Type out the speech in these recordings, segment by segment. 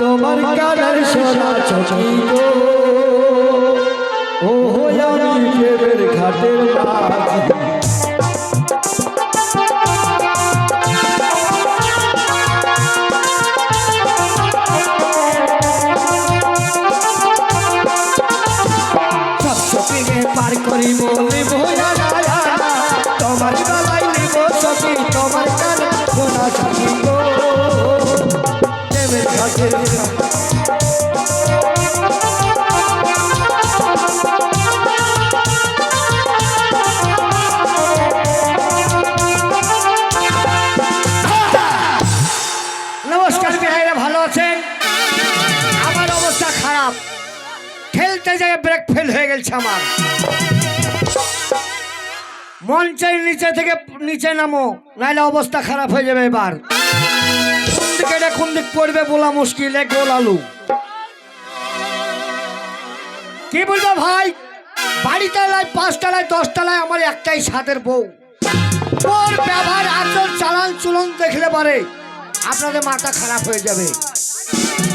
তোমার কানের সোনা চকি গো। ও আমি প্রেমের ঘাটের মাঝি যেয়ে ব্রেক ফেল হয়ে গেছে আমার। মঞ্চের নিচে থেকে নিচে নামো নাহলে অবস্থা খারাপ হয়ে যাবে এবার। দিকে কোন দিক পড়বে বলা মুশকিল, এক গোল আলু। কি বলব ভাই? বাড়িতলায়, পাঁচতলায়, দশতলায় আমার একটাই সাদের বউ। ওর ব্যবহার আচর চালান, চুলন দেখলে পারে। আপনাদের মাথা খারাপ হয়ে যাবে।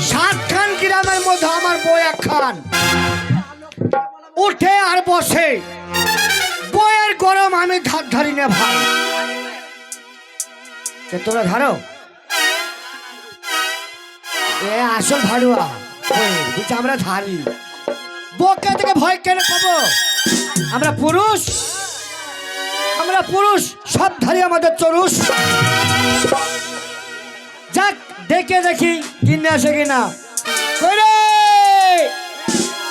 সাতখান গ্রামের মধ্যে আমার বউ একখান। উঠে আর বসে। বইয়ের গরম আমি ধার ধারি না ভাই। তোরা ধারো। এ আসল ভাড়ুয়া। আমরা ধারি। বকে থেকে ভয় কেন আমরা পুরুষ? আমরা পুরুষ, সব ধারি আমাদের চরুষ। যাক দেখে দেখি কিনে আসে কিনা।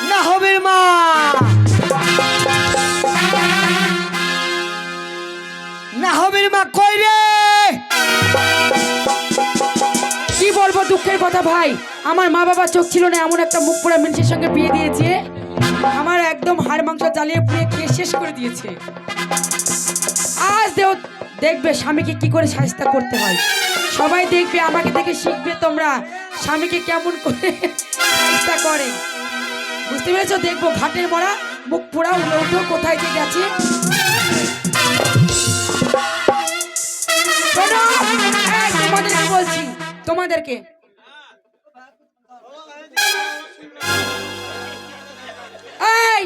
না হবির মা! না হবির মা কই দুঃখের কথা ভাই, আমার মা বাবা চোখ ছিল না, এমন একটা মুখ পোড়া মানুষের সঙ্গে বিয়ে দিয়েছে। আমার একদম হাড় মাংস জ্বালিয়ে পুড়ে খেয়ে শেষ করে দিয়েছে। আজ দেও দেখবে স্বামীকে কি করে সাহিস্তা করতে হয়। সবাই দেখবে, আমাকে দেখে শিখবে তোমরা স্বামীকে কেমন করে সাহিস্তা করে। বুঝতে পেরেছ? দেখব ঘাটের মরা, মুখ পোড়া উঠে কোথায় যে গেছে? তোমাদেরকে বলছি, তোমাদেরকে। এই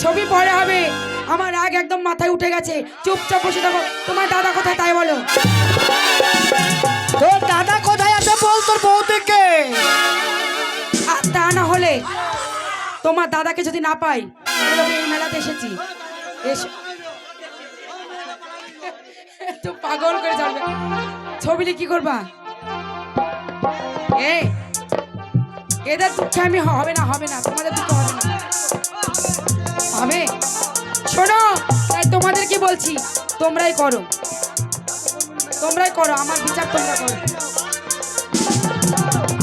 ছবি পরে হবে। আমার রাগ একদম মাথায় উঠে গেছে। চুপচাপ বসে থাকো। তোমার দাদা কোথায় তাই বলো। তোর দাদা কোথায় আছে বল তোর বৌদিকে। আর তা না হলে তোমার দাদাকে যদি না পাই এই মেলাতে এসেছি। এসে। তো পাগল করে যাবে ছবিটি কি করবা? এ এদের দুঃখে আমি হবে না হবে না তোমাদের দুঃখ হবে না। হবে? শোনো তাই তোমাদের কি বলছি? তোমরাই করো। তোমরাই করো আমার বিচার তোমরা করো।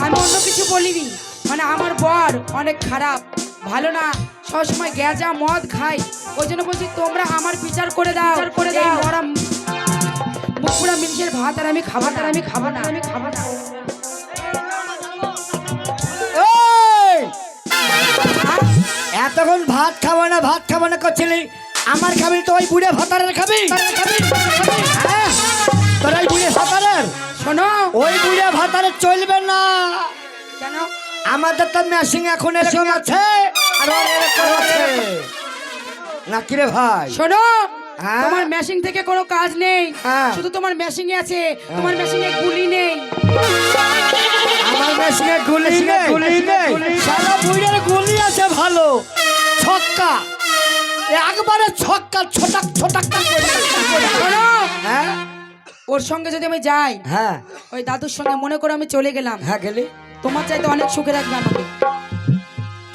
আমি অন্য কিছু বলিনি। মানে আমার বর অনেক খারাপ ভালো না। সবসময় গ্যাজা মদ খাই ওই জন্য বলছি তোমরা আমার বিচার করে দাও। করে দাও। মরা মুকুড়া মিনিষের ভাত আর আমি খাবার আর আমি খাব না। আমি খাব এতক্ষণ ভাত খাব না ভাত খাব না করছিলি। আমার খাবি তো ওই বুড়ে ভাতারের খাবি? হ্যাঁ? তোর ওই বুড়ে ভাতারের? শোনো। ওই বুড়ে ভাতারের চলবে না। কেন? আমাদের তো মেশিং এখন এরকম আছে। আর না কিরে ভাই? শোনো হ্যাঁ? তোমার মেশিন থেকে কোনো কাজ নেই। হ্যাঁ। শুধু তোমার মেশিং আছে। তোমার মেশিনে গুলি নেই। মেশিনে গুলি গুলি নেই। সারা বুড়ের গুলি আছে ভালো। ছক্কা। একবারে ছক্কা ছোটাক ছোটাক হ্যাঁ? ওর সঙ্গে যদি আমি যাই হ্যাঁ। ওই দাদুর সঙ্গে মনে করে আমি চলে গেলাম। হ্যাঁ গেলি। তোমার চাইতে অনেক সুখে রাখবে আমাকে।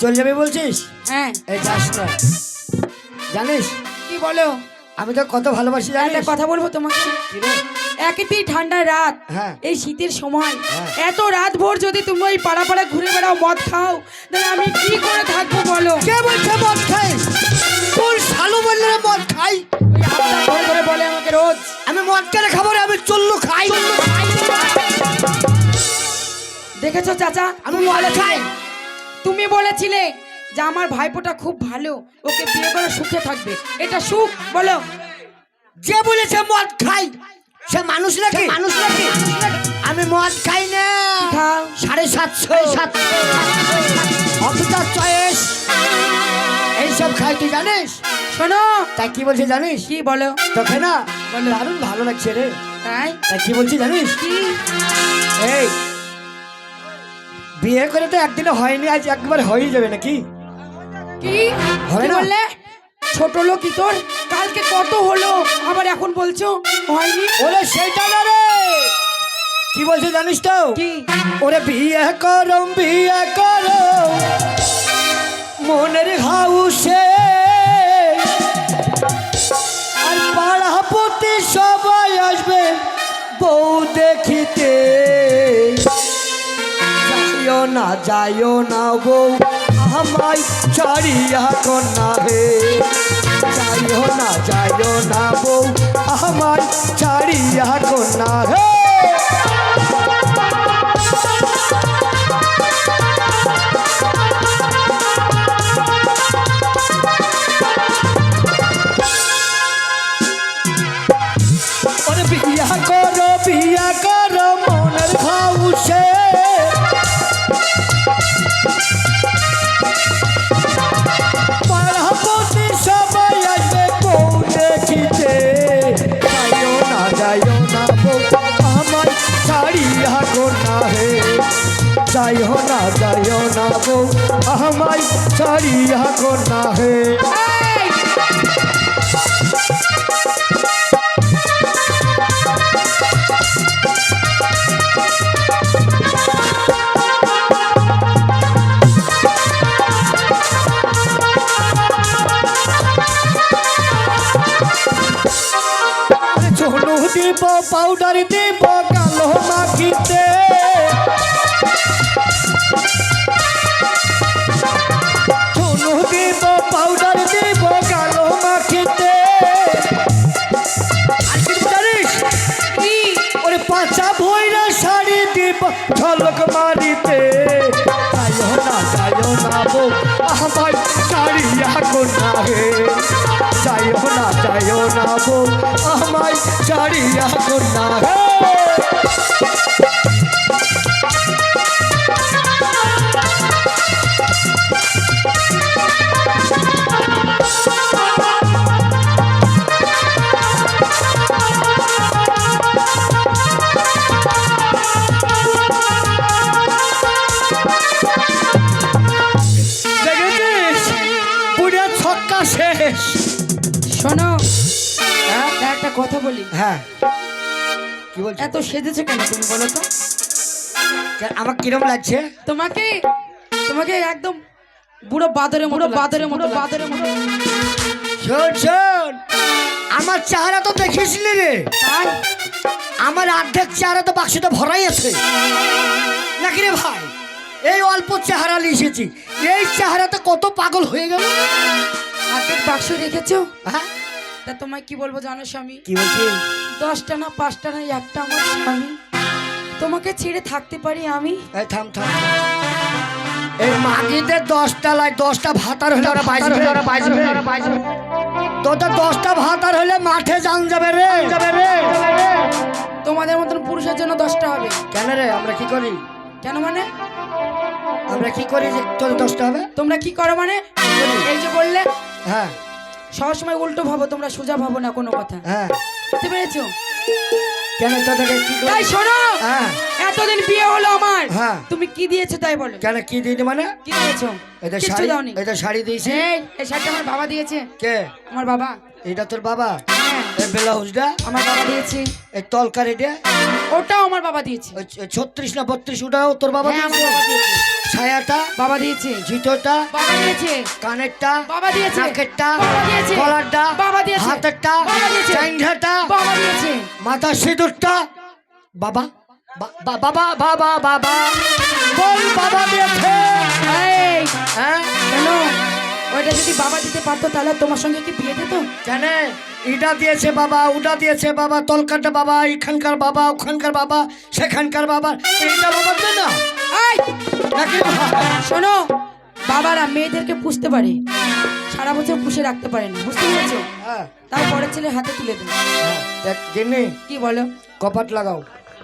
চল যাবি বলছিস? হ্যাঁ। এই যাস না। জানিস? কি বলো? আমি তো কত ভালোবাসি জানিস? কথা বলব তোমাকে? কি রে? একেতেই ঠান্ডার রাত। হ্যাঁ। এই শীতের সময়। হ্যাঁ। এত রাত ভোর যদি তুমি ওই পাড়া পাড়া ঘুরে বেড়াও মদ খাও তাহলে আমি কি করে থাকব বলো? কে বলছে মদ খাই? তোর শালু বললে মদ খাই? ধরে বলে আমাকে রোজ। আমি মদ কেন খাব রে আমি চল্লু খাই। দেখেছ চাচা? আমি মদ খাই। তুমি বলেছিলে যে আমার ভাইপোটা খুব ভালো ওকে বিয়ে করে সুখে থাকবে। এটা সুখ বলো। যে বলেছে মদ খাই। সে মানুষ নাকি? মানুষ নাকি? আমি মদ খাই না। সাড়ে সাতশো। সাতশো। Officer choice. এইসব খাই তুই জানিস? শোনো। তাই কি বলছি জানিস? কি বলো? তোকে না দারুণ ভালো লাগছে রে। তাই? তাই কি বলছি জানিস? কি? এই বিয়ে করে তো একদিনে হয়নি আজ একবার হয়ে যাবে নাকি? কি? হয় না? ছোট লোক কি তোর? কালকে কত হলো? আবার এখন বলছো? হয়নি? ওরে সেটা না রে। কি বলছে জানিস তো? কি? ওরে বিয়ে করো বিয়ে করো। মনের হাউসে। আর সবাই আসবে বউ দেখিতে। যাইও না যাইও না বউ। আমায় ছাড়িয়া কন্যা হে। যাইও না যাইও না বউ, আমায় ছাড়িয়া কন্যা হে। বিয়া করো বিয়া করো, মনের হাউসে না বউ আমায় ছাড়িয়া গোনা হে। দিব পাউডার দিব কালো মাখিতে। পাউডার দিব কালো মাখিতে। ওরে পাঁচা ভৈরা শাড়ি দিব ঝলক মারিতে। যাইও না যাইও না বউ আমার শাড়িয়া কোনা হে যাইও না যাইও না বউ আমায় শাড়িয়া কোনা হে কি বলছিস এত সেজেছো কেন তুমি বলো তো? আমার কিরম লাগছে? তোমাকে তোমাকে একদম বুড়ো বাদরের মতো বাদরের মতো বাদরের মতো শোন শোন। আমার চেহারা তো দেখিসনি রে। আমার অর্ধেক চেহারা তো বাক্সটা ভরাই আছে। নাকি রে ভাই? এই অল্প চেহারা লিখেছি এই চেহারাতে কত পাগল হয়ে গেল। হাতের বাক্স রেখেছো? হ্যাঁ? তা তোমায় কি বলব জানো স্বামী? কি বলছিস দশটা না পাঁচটা না একটা আমার স্বামী। তোমাকে ছেড়ে থাকতে পারি আমি? এই থাম থাম। এই মাগিদের দশটালায় দশটা ভাতার হলে ওরা বাজবে ওরা বাজবে ওরা বাজবে তোদের দশটা ভাতার হলে মাঠে যান যাবে রে। যাবে রে। তোমাদের মতন পুরুষের জন্য দশটা হবে। কেন রে? আমরা কি করি? কেন মানে? আমরা কি করি যে তোর দশটা হবে? তোমরা কি করো মানে? এই যে বললে হ্যাঁ। সবসময় উল্টো ভাবো তোমরা সোজা ভাবো না কোনো কথা। হ্যাঁ। বুঝতে পেরেছ? কেন তোদেরকে কি করি তাই শোনো! হ্যাঁ। এতদিন বিয়ে হলো আমার। হ্যাঁ। তুমি কি দিয়েছ তাই বলো। কেন কি মানে? কি দিয়েছ? এটা কিচ্ছু শাড়ি দাওনি। এটা শাড়ি দিয়েছি। এই এই শাড়িটা আমার বাবা দিয়েছে। কে? আমার বাবা। এটা তোর বাবা? হ্যাঁ। এই ব্লাউজটা আমার বাবা দিয়েছে। এই তলকারিটা? ওটাও আমার বাবা দিয়েছে। ছত্রিশ না বত্রিশ ওটাও তোর বাবা হ্যাঁ আমার দিয়েছে? বাবা দিয়েছে। ছায়াটা বাবা দিয়েছে। জুতোটা বাবা দিয়েছে। কানেরটা বাবা দিয়েছে। নাকেরটা বাবা দিয়েছে। কলারটা বাবা দিয়েছে। হাতেরটা বাবা দিয়েছে। চাইন্ডাটা বাবা দিয়েছে। মাথার সিঁদুরটা। বাবা বাবা বাবা বাবা বল বাবা দিয়েছে। এই হ্যাঁ? কেন? ওইটা যদি বাবা দিতে পারতো তাহলে তোমার সঙ্গে কি বিয়ে দিত? কেন? এটা দিয়েছে বাবা ওটা দিয়েছে বাবা তলকাটা বাবা এখানকার বাবা ওখানকার বাবা সেখানকার বাবা। এইটা বাবা দে না এই! নাকি? শোনো বাবারা মেয়েদেরকে পুষতে পারে। সারা বছর পুষে রাখতে পারে না বুঝতে পেরেছ? হ্যাঁ। তারপরে ছেলে হাতে তুলে দেয় হ্যাঁ, দেখ গিন্নি। কি বলো? কপাট লাগাও।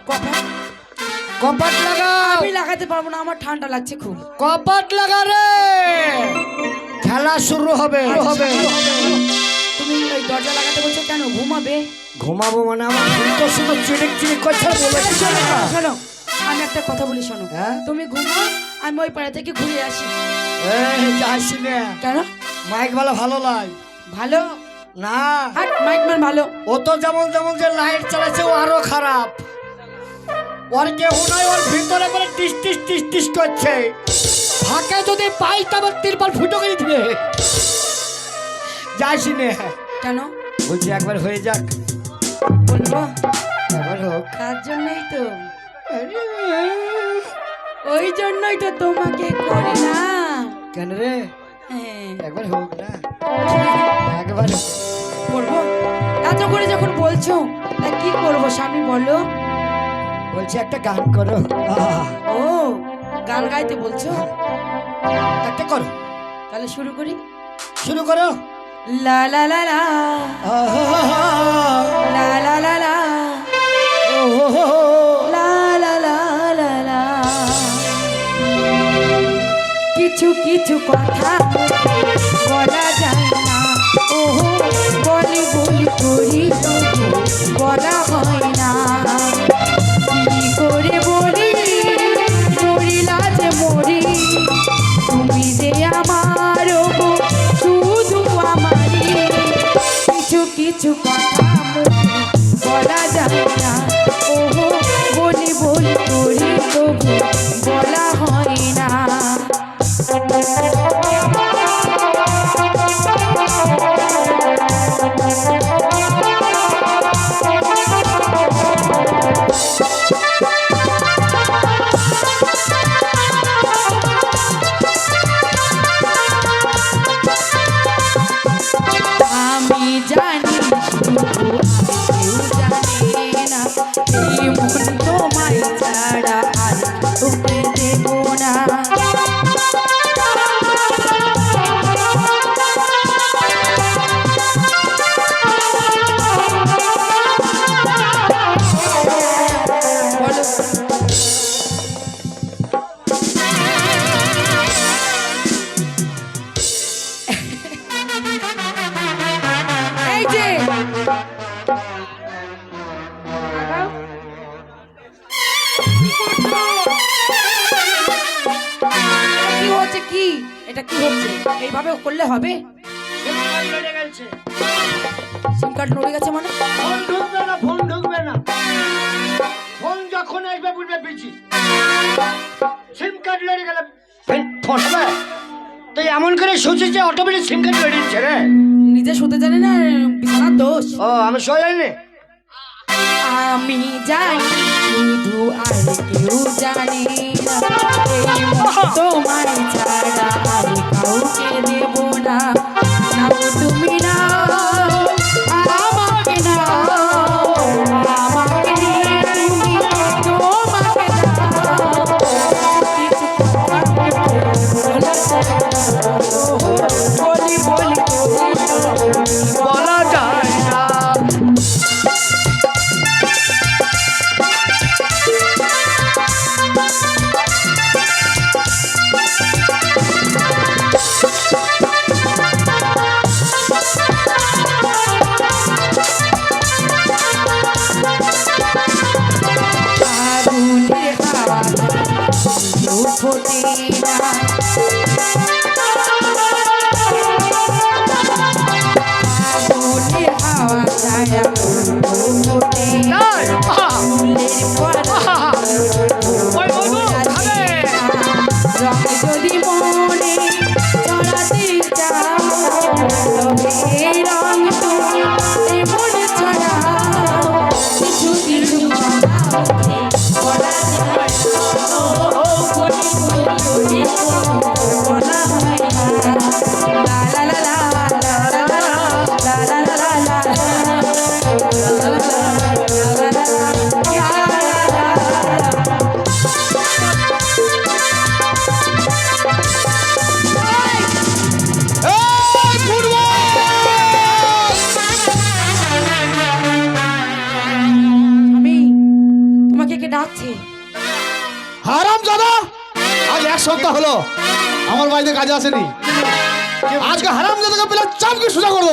কপাট? কপাট লাগাও। আমি লাগাতে পারব না আমার ঠান্ডা লাগছে খুব। কপাট লাগা রে! খেলা শুরু হবে হবে। তুমি ওই দরজা লাগাতে বলছো কেন? ঘুমাবে? ঘুমাবো মানে আমার ঘুম তো শুধু চিড়িক চিড়িক করছে বলে শোনো, আমি একটা কথা বলি শোনো। হ্যাঁ? তুমি ঘুমাও আমি ওই পাড়া থেকে ঘুরে আসি। এই যাইছি না কেন? মাইক ভালো ভালো লাই। ভালো? না। হাট মাইকম্যান ভালো। ও তো যেমন যেমন যে লাইট চালাচ্ছে ও আরও খারাপ। ওর কেউ নাই ওর ভিতরে করে টিস টিস টিস টিস করছে। ফাঁকে যদি পাই তবে তিরপাল ফুটো করে দিবে। যাইছি নে কেন বলছি একবার হয়ে যাক। বলব? একবার হোক। তার জন্যই তো। ওই জন্যই তো তোমাকে করি না। কেন রে? হ্যাঁ। একবার হোক না। একবার। করব এত করে যখন বলছো তা কি করব স্বামী বলো? বলছি একটা গান করো। ও গান গাইতে বলছো? একটা করো। তাহলে শুরু করি। শুরু করো। লা লা লা লা লা লা লা লা কিছু কিছু কথা বলা কিছু এটা কি হচ্ছে? এইভাবে করলে হবে? সিম কার্ড নড়ে গেছে মানে? ফোন ঢুকবে না ফোন ঢুকবে না। ফোন যখন আসবে বুঝবে বিচি সিম কার্ড লড়ে গেলে ফোন হবে তুই এমন করে শুনছিস যে অটোমেটিক সিম কার্ড লড়ে দিচ্ছে রে। নিজে শুতে জানে না বিছানার দোষ। ও আমি সই জানি আমি জানি শুধু আর কেউ জানে না। এই তাই? হলো? আমার বাড়িতে কাজে আসেনি। আজকে হারাম জাদাকে পেলে চাপকে সোজা করব